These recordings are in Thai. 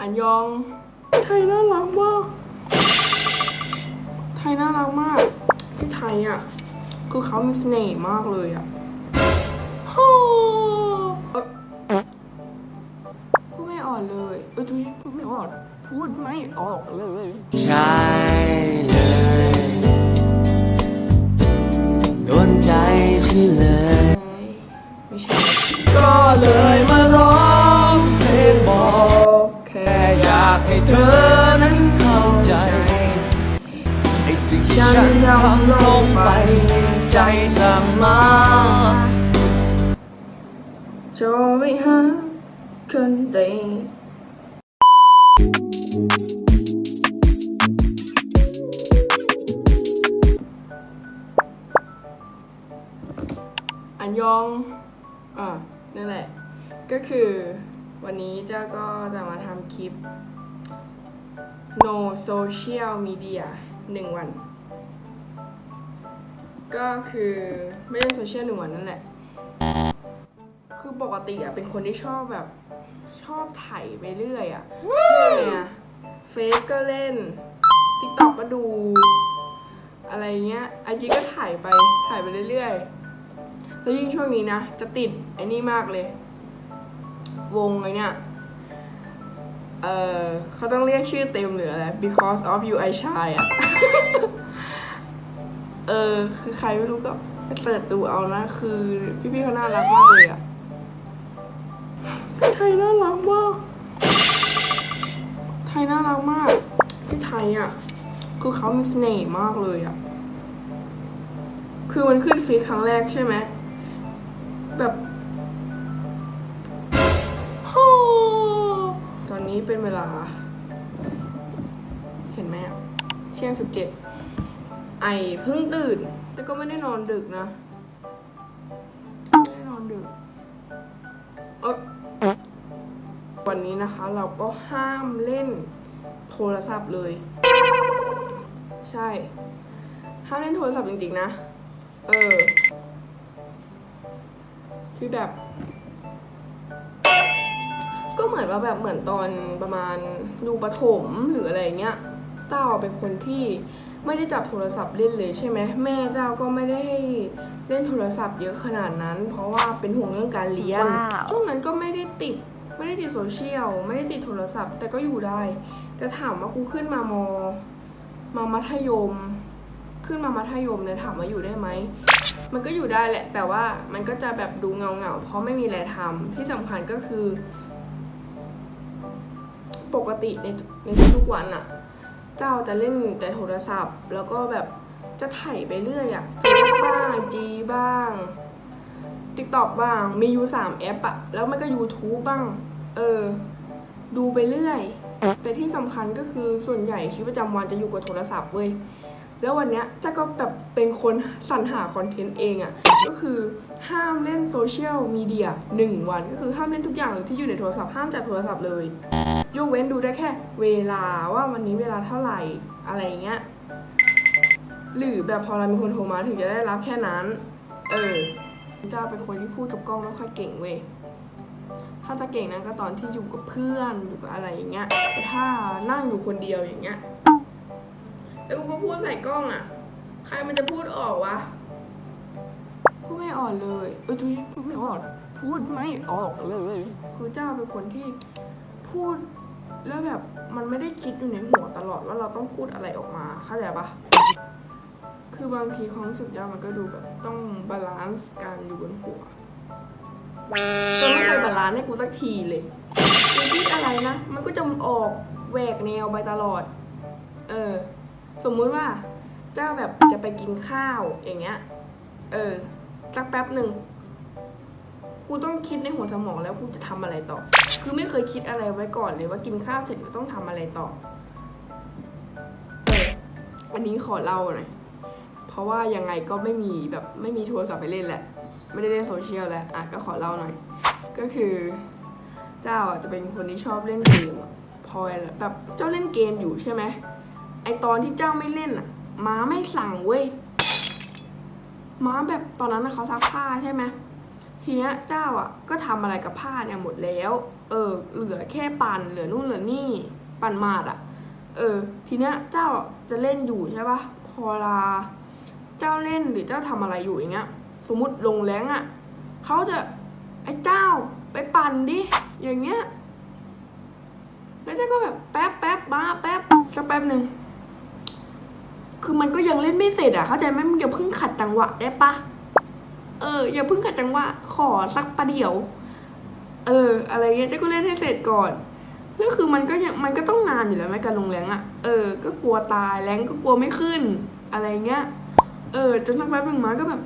อันยอง ไทยน่ารักมาก ไทยน่ารักมาก พี่ไทยอะ คือเขามีเสน่ห์มากเลยอะฮ่าเอ้ยพูดไม่ออกเลย เอ้ยทุยพูดไม่ออก พูดไม่ออกเลยใช่เลยโดนใจฉันเลยากให้เธอนั้นเข้าใจไอ้สิ่งที่ฉันทำลงไป ใจสั่งมาจะไปหาคนใดอันยองอ่านั่นแหละ ก็คือวันนี้เจ้าก็จะมาทำคลิป no social media หนึ่งวัน ก็คือไม่ได้โซเชียลหนึ่งวันนั่นแหละ คือปกติอะเป็นคนที่ชอบแบบชอบไถไปเรื่อยอะเรื่อยอะเฟซก็เล่นติ๊กต็อกก็ดู อะไรเงี้ยไอจีก็ถ่ายไปถ่ายไปเรื่อยๆ แล้วยิ่งช่วงนี้นะ จะติดไอ้นี่มากเลย วงไอเนี่ย เออเขาต้องเรียกชื่อเต็มหรืออะไร because of you I shy อะเออ คือใครไม่รู้ก็ไปเปิดดูเอานะ คือพี่ๆเขาน่ารักมากเลยอะไทยน่ารักมาก ไทยน่ารักมากพี่ไทยอะคือเขามีเสน่ห์มากเลยอะคือมันขึ้นฟีดครั้งแรกใช่ไหมแบบ นี้เป็นเวลา เห็นไหมอะเที่ยงสิบเจ็ดไอเพิ่งตื่น แต่ก็ไม่ได้นอนดึกนะ ไม่ได้นอนดึกเอยวันนี้นะคะเราก็ห้ามเล่นโทรศัพท์เลย ใช่ ห้ามเล่นโทรศัพท์จริงๆนะ เออ คือแบบ เหมือนว่าแบบเหมือนตอนประมาณดูประถมหรืออะไรเงี้ยเต้าเป็นคนที่ไม่ได้จับโทรศัพท์เล่นเลยใช่ไหมแม่เจ้าก็ไม่ได้ให้เล่นโทรศัพท์เยอะขนาดนั้น เพราะว่าเป็นห่วงเรื่องการเรียนช่วงนั้นก็ไม่ได้ติดไม่ได้ติดโซเชียลไม่ได้ติดโทรศัพท์ แต่ก็อยู่ได้ แต่ถามว่ากูขึ้นมามมามัธยม ขึ้นมามัธยมเนี่ยถามว่าอยู่ได้ไหมมันก็อยู่ได้แหละ แต่ว่ามันก็จะแบบดูเงาเงาๆเพราะไม่มีอะไรทำที่สำคัญก็คือ ปกติในในทุกวันอะเจ้าจะเล่นแต่โทรศัพท์ แล้วก็แบบจะไถ่ายไปเรื่อยอะเฟซบ้างจีบ้างติ๊กต็อกบ้าง มีอยู่สามแอปอะแล้วมันก็ YouTube บ้าง เออ ดูไปเรื่อย แต่ที่สำคัญก็คือส่วนใหญ่ชีวิตประจำวันจะอยู่กับโทรศัพท์เว้ยแล้ววันเนี้ยเจ้าก็แบบเป็นคนสรรหาคอนเทนต์เองอะ่ะ ก็คือห้ามเล่นโซเชียลมีเดียหนึ่งวัน ก็คือห้ามเล่นทุกอย่างที่อยู่ในโทรศัพท์ห้ามจับโทรศัพท์เลย ยกเว้นดูได้แค่เวลาว่าวันนี้เวลาเท่าไหร่อะไรอย่างเงี้ย หรือแบบพอเรามีคนโทรมาถึงจะได้รับแค่นั้น เออเจ้าเป็นคนที่พูดกับกล้องไม่ค่อยเก่งเว้ย ถ้าจะเก่งนะก็ตอนที่อยู่กับเพื่อนอยู่กับอะไรอย่างเงี้ยแต่ถ้านั่งอยู่คนเดียวอย่างเงี้ย แล้วกูก็พูดใส่กล้องอะ ใครมันจะพูดออกวะ พูดไม่ออกเลย เออทุยพูดไม่ออก พูดไม่ออกเลย คือเจ้าเป็นคนที่พูด แล้วแบบมันไม่ได้คิดอยู่ในหัวตลอดว่าเราต้องพูดอะไรออกมาเข้าใจปะคือบางทีความรู้สึกเจ้ามันก็ดูแบบต้องบาลานซ์การอยู่บนหัวก็ไม่เคยบาลานซ์ให้กูสักทีเลยกูคิดอะไรนะ มันก็จะออกแหวกแนวไปตลอด เออ สมมุติว่าเจ้าแบบจะไปกินข้าวอย่างเงี้ย เออ สักแป๊บหนึ่ง กูต้องคิดในหัวสมองแล้วกูจะทำอะไรต่อ คือไม่เคยคิดอะไรไว้ก่อนเลยว่ากินข้าวเสร็จก็ต้องทำอะไรต่อเอออันนี้ขอเล่าหน่อย เพราะว่ายังไงก็ไม่มีแบบไม่มีโทรศัพท์ไปเล่นแหละ ไม่ได้เล่นโซเชียลแล้ว อะก็ขอเล่าหน่อย ก็คือ เจ้าอะจะเป็นคนที่ชอบเล่นเกมอะพอแบบเจ้าเล่นเกมอยู่ใช่ไหมไอตอนที่เจ้าไม่เล่นอะม้าไม่สั่งเว้ยม้าแบบตอนนั้นเขาซักผ้าใช่ไหม ทีเนี้ยเจ้าอะก็ทำอะไรกับผ้าเนี่ยหมดแล้ว เออ เหลือแค่ปั่นเหลือนู่นเหลือนี่ปั่นมาดอะ เออ ทีเนี้ยเจ้าจะเล่นอยู่ใช่ปะพอเวลา เจ้าเล่นหรือเจ้าทำอะไรอยู่อย่างเงี้ย สมมติลงแรงอะเขาจะไอ้เจ้าไปปั่นดิอย่างเงี้ยแล้วเจ้าก็แบบแป๊บแป๊บมาแป๊บสักแป๊บหนึ่งคือมันก็ยังเล่นไม่เสร็จอะเข้าใจไหมมึงอย่าเพิ่งขัดจังหวะได้ปะ เออ อย่าเพิ่งขัดจังหวะขอสักประเดี๋ยว เออ อะไรเงี้ยเจ้าก็เล่นให้เสร็จก่อนแล้วคือมันก็ยังมันก็ต้องนานอยู่แล้วไหมการลงแรงอะ เออ ก็กลัวตายแรงก็กลัวไม่ขึ้น อะไรเงี้ย เออ จนสักแป๊บหนึ่งมาก็แบบ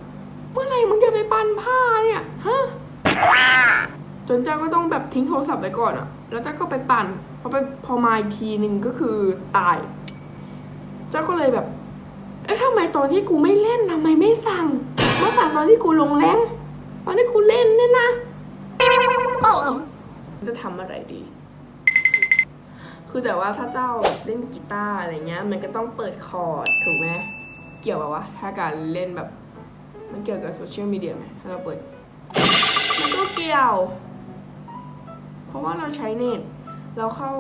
เมื่อไหร่มึงจะไปปั้นผ้าเนี่ย ฮะ จนเจ้าก็ต้องแบบทิ้งโทรศัพท์ไปก่อนอะ แล้วเจ้าก็ไปปั่น พอไปพอมาอีกทีหนึ่งก็คือตาย เจ้าก็เลยแบบ เอ๊ะทำไมตอนที่กูไม่เล่นทำไมไม่สั่ง มาสั่งตอนที่กูลงแรงตอนที่กูเล่นเนี่ยนะจะทำอะไรดี คือแต่ว่าถ้าเจ้าแบบเล่นกีตาร์อะไรเงี้ย มันก็ต้องเปิดคอร์ดถูกไหมเกี่ยวกับวะถ้าการเล่นแบบ มันเกี่ยวกับโซเชียลมีเดียไหมถ้าเราเปิด มันก็เกี่ยว เพราะว่าเราใช้เน็ตเราเข้า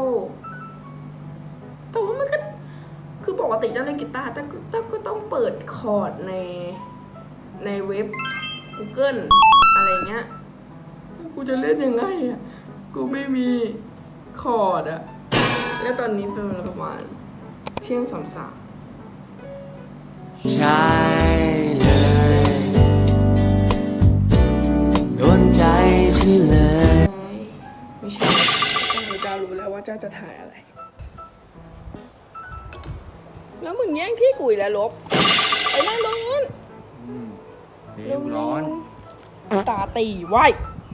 แต่ว่ามันก็คือปกติเจ้าเล่นกีตาร์แต่ก็แต่ก็ต้องเปิดคอร์ดใน ในเว็บ Google อะไรเงี้ย กูจะเล่นยังไงอะ กูไม่มีคอร์ดอะ แล้วตอนนี้เป็นเวลาประมาณเที่ยงสามสามใช่เลยโดนใจที่เลย ไม่ใช่ต้องเจ้ารู้แล้วว่าเจ้าจะถ่ายอะไร แล้วมึงแย่งที่กุยแล้วลบ ไปนั่งตรงนู้น เพลงร้อน ตาตีไหว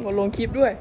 หมดลงคลิปด้วย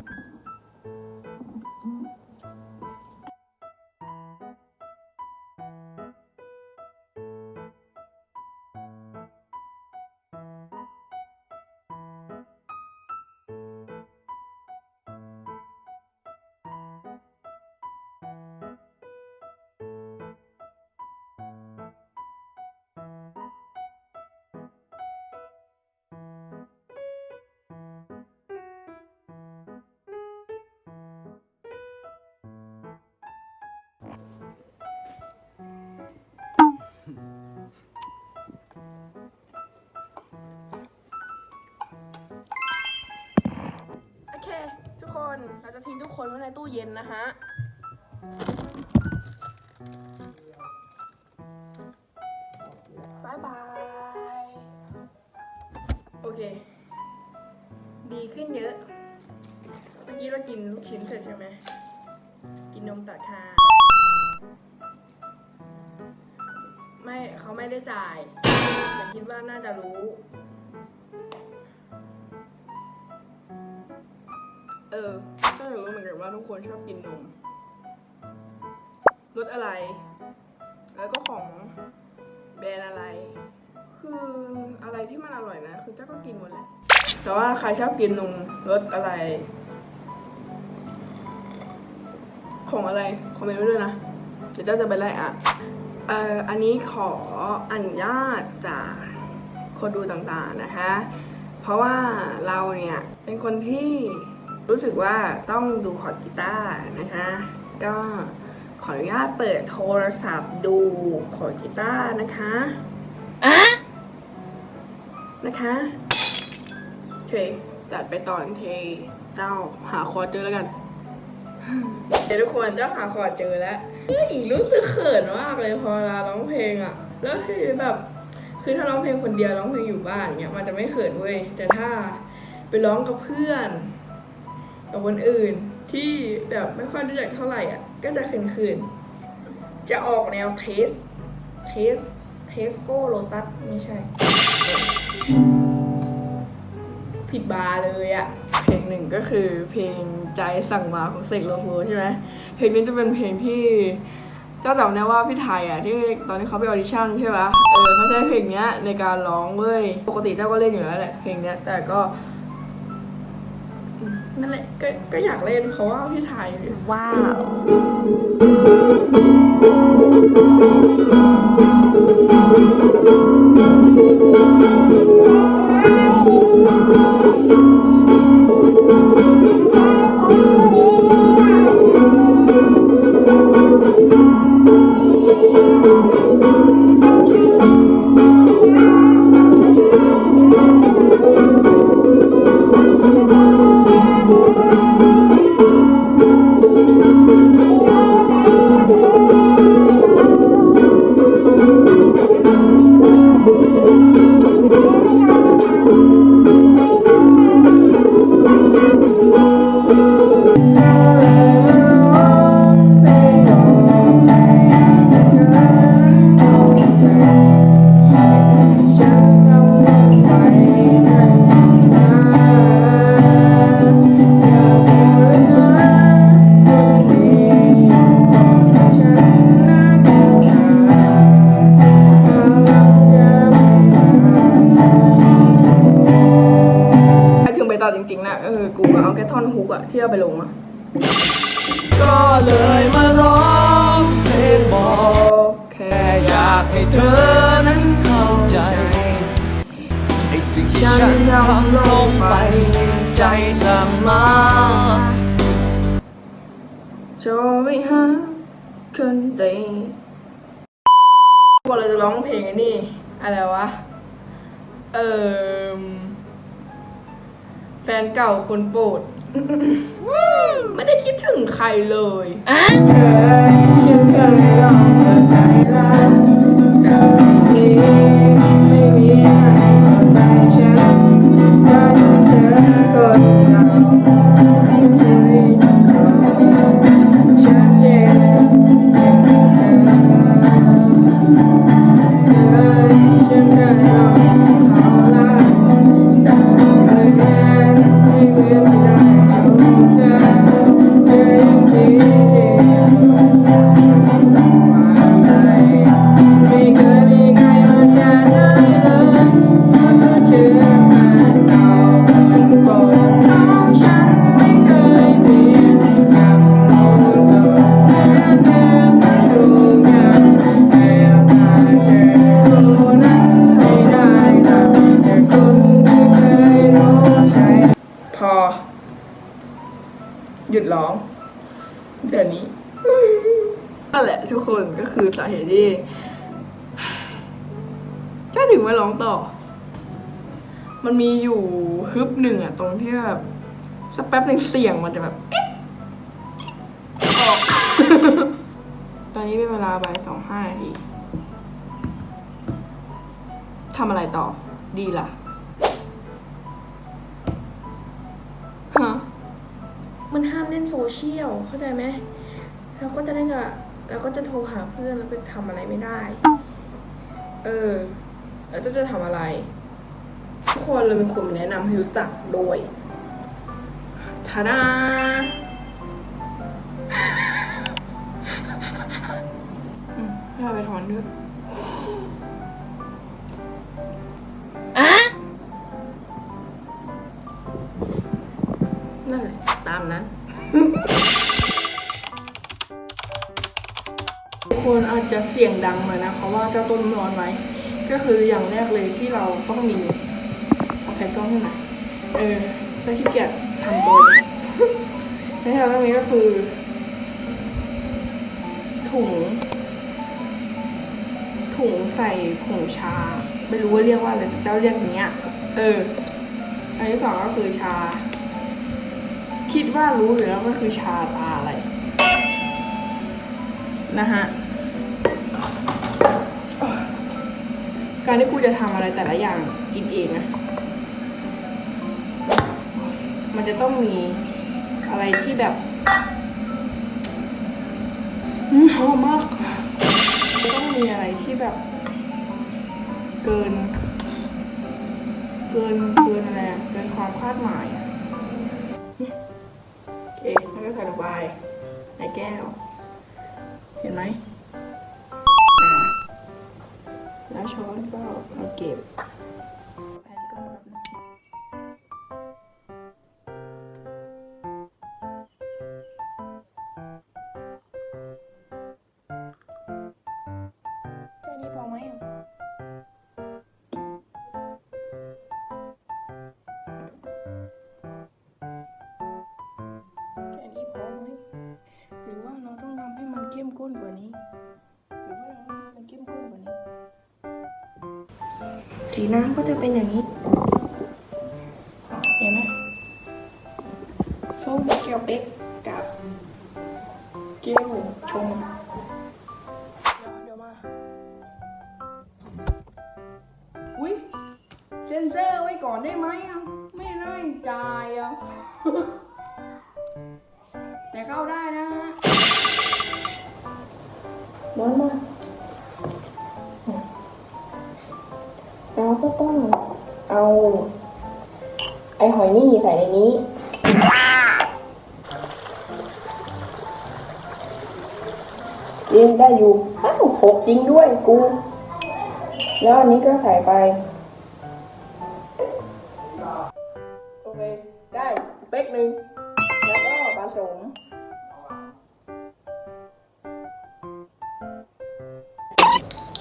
จะทิ้งทุกคนไว้ในตู้เย็นนะฮะบายบาย โอเค ดีขึ้นเยอะ เมื่อกี้เรากินลูกชิ้นเสร็จใช่ไหม กินนมตัดค่ะ ไม่เขาไม่ได้จ่ายแต่คิดว่าน่าจะรู้เออ ว่าทุกคนชอบกินนมรสอะไร แล้วก็ของแบรนด์อะไร คืออะไรที่มันอร่อยนะ คือเจ้าก็กินหมดแหละ แต่ว่าใครชอบกินนมรสอะไร ของอะไร คอมเมนต์ไว้ด้วยนะ เดี๋ยวเจ้าจะไปไล่อะเอ่ออันนี้ขออนุญาตจากคนดูต่างๆนะคะ เพราะว่าเราเนี่ยเป็นคนที่ รู้สึกว่าต้องดูคอร์ดกีตาร์นะคะ ก็ขออนุญาตเปิดโทรศัพท์ดูคอร์ดกีตาร์นะคะอะนะคะโอเคตัดไปตอนเทเจ้าหาคอร์ดเจอแล้วกัน เดี๋ยวทุกคนเจ้าหาคอร์ดเจอแล้วเฮ้ยรู้สึกเขินมากเลยพอเวลาร้องเพลงอะแล้วคือแบบคือถ้าร้องเพลงคนเดียวร้องเพลงอยู่บ้านเงี้ยมันจะไม่เขินเว้ยแต่ถ้าไปร้องกับเพื่อน กับคนอื่นที่แบบไม่ค่อยรู้จักเท่าไหร่อะก็จะคืนๆจะออกแนวเทสเทสเทสโก้โลตัสไม่ใช่ ผิดบาร์เลยอะเพลงหนึ่งก็คือเพลงใจสั่งมาของเสกโลโซใช่ไหมเพลงนี้จะเป็นเพลงที่เจ้าจำได้ว่าพี่ไทยอะที่ตอนที่เขาไปออดิชั่นใช่ปะเออเขาใช้เพลงเนี้ยในการร้องเว้ยปกติเจ้าก็เล่นอยู่แล้วแหละเพลงเนี้ยแต่ก็ นั่นแหละก็ก็อยากเล่นเพราะว่าพี่ถ่ายว้าวเล คนดีวันเราจะร้องเพลงนี่ อะไรวะ เออแฟนเก่าคนโปรด ไม่ได้คิดถึงใครเลยเคยฉันเคยลองเปิดใจรักแต่ไม่มีไม่มีใครเข้าใจฉันฉันเธอคนเก่า เหตุที่ถ้าถึงไม่ร้องต่อ มันมีอยู่ฮึบหนึ่งอะตรงที่แบบสักแป๊บหนึ่งเสียงมันจะแบบออกตอนนี้เป็นเวลาบ่ายสองห้านาทีทำอะไรต่อ ดีล่ะฮะมันห้ามเล่นโซเชียลเข้าใจไหมเราก็จะเล่นจะ เราก็จะโทรหาเพื่อนแล้วก็ทำอะไรไม่ได้ เออ แล้วจะจะทำอะไร ทุกคนเราเป็นคนแนะนำให้รู้จักโดยทาดาอืมพาไปถอนด้วยอะนั่นแหละ ตามนั้น คนอาจจะเสียงดังหน่อยนะเพราะว่าเจ้าต้นนอนไว้ก็คืออย่างแรกเลยที่เราต้องมีเอาแผ่นกล้องขึ้นมาเออถ้าขี้เกียจทำตัวเนี่ยและที่เราต้องมีก็คือ ถุง ถุงใส่ผงชา ไม่รู้ว่าเรียกว่าอะไรเจ้าเรียกอย่างเงี้ย เออ อันที่สองก็คือชา คิดว่ารู้อยู่แล้วว่าคือชาตาอะไร นะฮะ การที่กูจะทำอะไรแต่ละอย่างกินเองอะมันจะต้องมีอะไรที่แบบหอมมากจะต้องมีอะไรที่แบบ เกิน เกินเกินอะไรเกินความคาดหมายโอเคแล้วก็ใส่ลงไปในแก้ว เห็นไหม ช้อนก็มาเก็บแผ่นก็แบบนี้แสีน้ำก็จะเป็นอย่างนี้ เห็นไหมส้มแก้วเป๊ก ริงได้อยู่อ้าวหกจริงด้วยกู แล้วอันนี้ก็ใส่ไป โอเค ได้เป๊กหนึ่งแล้วก็สม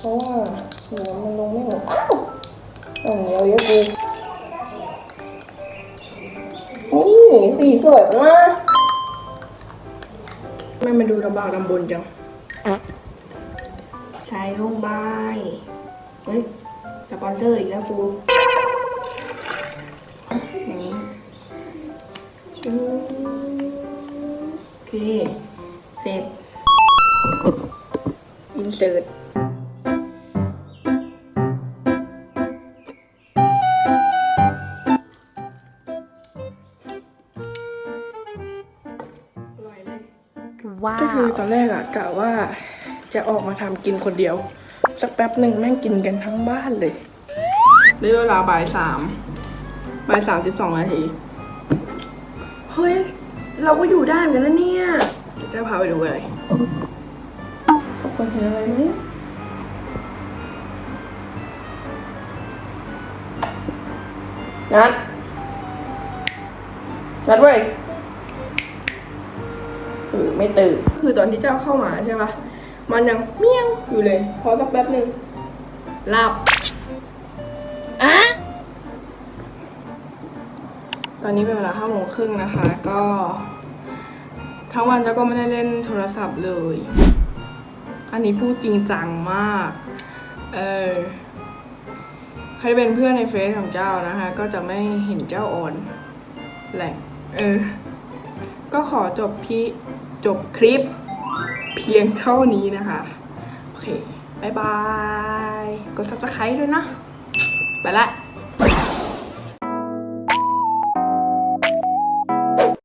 เพราะว่าเดี๋ยวมันลงไม่หมดอ้าวอันเหนียวเยอะกูนี่สีสวยมากไม่มาดูลำบากลำบนจัง ใช้ลูกใบเฮ้ย สปอนเซอร์อีกแล้วกูอย่างนี้ชูโอเค เสร็จ อินเสิร์ต ตอนแรกอะกะว่าจะออกมาทำกินคนเดียว สักแป๊บหนึ่งแม่งกินกันทั้งบ้านเลยได้เวลาบ่ายสามบ่ายสามสิบสองนาทีเฮ้ย เราก็อยู่ด้านกันแล้วเนี่ยเดี๋ยวจะพาไปดูอะไรทุกคนเห็นอะไรไหมนัดนัดเว้ย ตื่นไม่ตื่น คือตอนที่เจ้าเข้ามาใช่ปะมันยังเมี้ยวอยู่เลย พอสักแป๊บหนึ่งหลับอะตอนนี้เป็นเวลาห้าโมงครึ่งนะคะ ก็ ทั้งวันเจ้าก็ไม่ได้เล่นโทรศัพท์เลย อันนี้พูดจริงจังมาก เออใครเป็นเพื่อนในเฟซของเจ้านะคะ ก็จะไม่เห็นเจ้าออนแหละเออ ก็ขอจบพี่ จบคลิปเพียงเท่านี้นะคะ โอเคบายบาย กด subscribe ด้วยนะ ไปละ